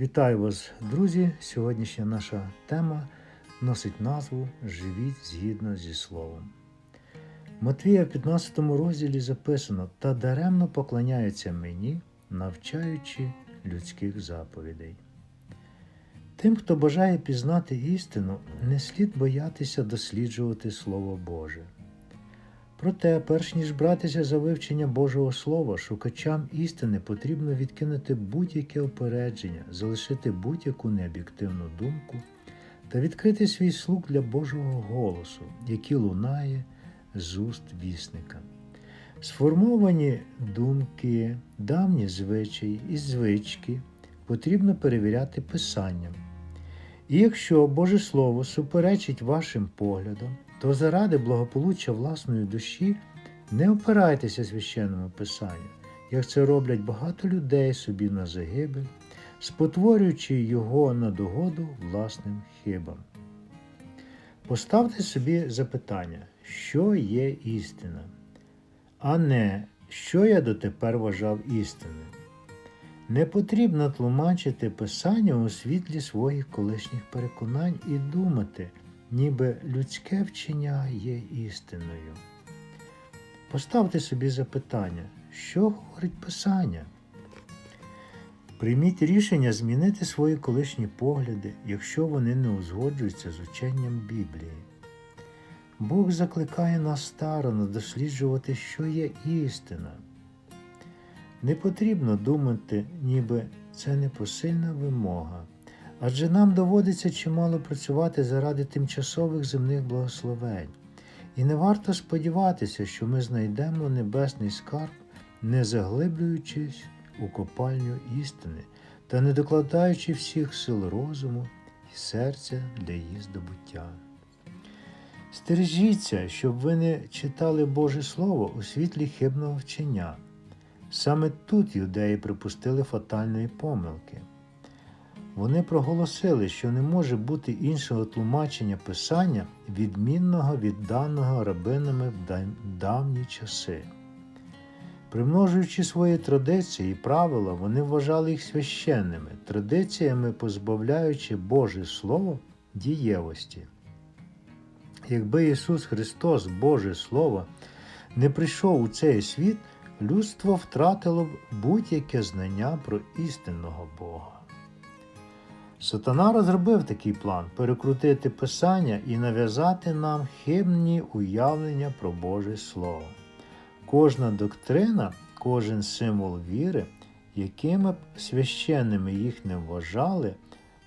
Вітаю вас, друзі! Сьогоднішня наша тема носить назву Живіть згідно зі Словом. Матвія в 15 розділі записано та даремно поклоняються мені, навчаючи людських заповідей. Тим, хто бажає пізнати істину, не слід боятися досліджувати Слово Боже. Проте, перш ніж братися за вивчення Божого Слова, шукачам істини потрібно відкинути будь-яке опередження, залишити будь-яку необ'єктивну думку та відкрити свій слух для Божого голосу, який лунає з уст вісника. Сформовані думки, давні звичаї і звички потрібно перевіряти Писанням. І якщо Боже Слово суперечить вашим поглядам, то заради благополуччя власної душі не опирайтеся священному Писанню, як це роблять багато людей собі на загибель, спотворюючи його на догоду власним хибам. Поставте собі запитання, що є істина, а не що я дотепер вважав істинним. Не потрібно тлумачити Писання у світлі своїх колишніх переконань і думати, ніби людське вчення є істиною. Поставте собі запитання, що говорить Писання? Прийміть рішення змінити свої колишні погляди, якщо вони не узгоджуються з ученням Біблії. Бог закликає нас старано досліджувати, що є істина. Не потрібно думати, ніби це непосильна вимога, адже нам доводиться чимало працювати заради тимчасових земних благословень, і не варто сподіватися, що ми знайдемо небесний скарб, не заглиблюючись у копальню істини та не докладаючи всіх сил розуму і серця для її здобуття. Стережіться, щоб ви не читали Боже Слово у світлі хибного вчення. Саме тут юдеї припустили фатальної помилки. Вони проголосили, що не може бути іншого тлумачення Писання, відмінного від даного рабинами в давні часи. Примножуючи свої традиції і правила, вони вважали їх священними, традиціями позбавляючи Боже Слово дієвості. Якби Ісус Христос, Боже Слово, не прийшов у цей світ, людство втратило б будь-яке знання про істинного Бога. Сатана розробив такий план перекрутити Писання і нав'язати нам хибні уявлення про Боже Слово. Кожна доктрина, кожен символ віри, якими б священними їх не вважали,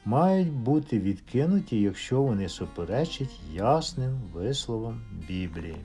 мають бути відкинуті, якщо вони суперечать ясним висловам Біблії.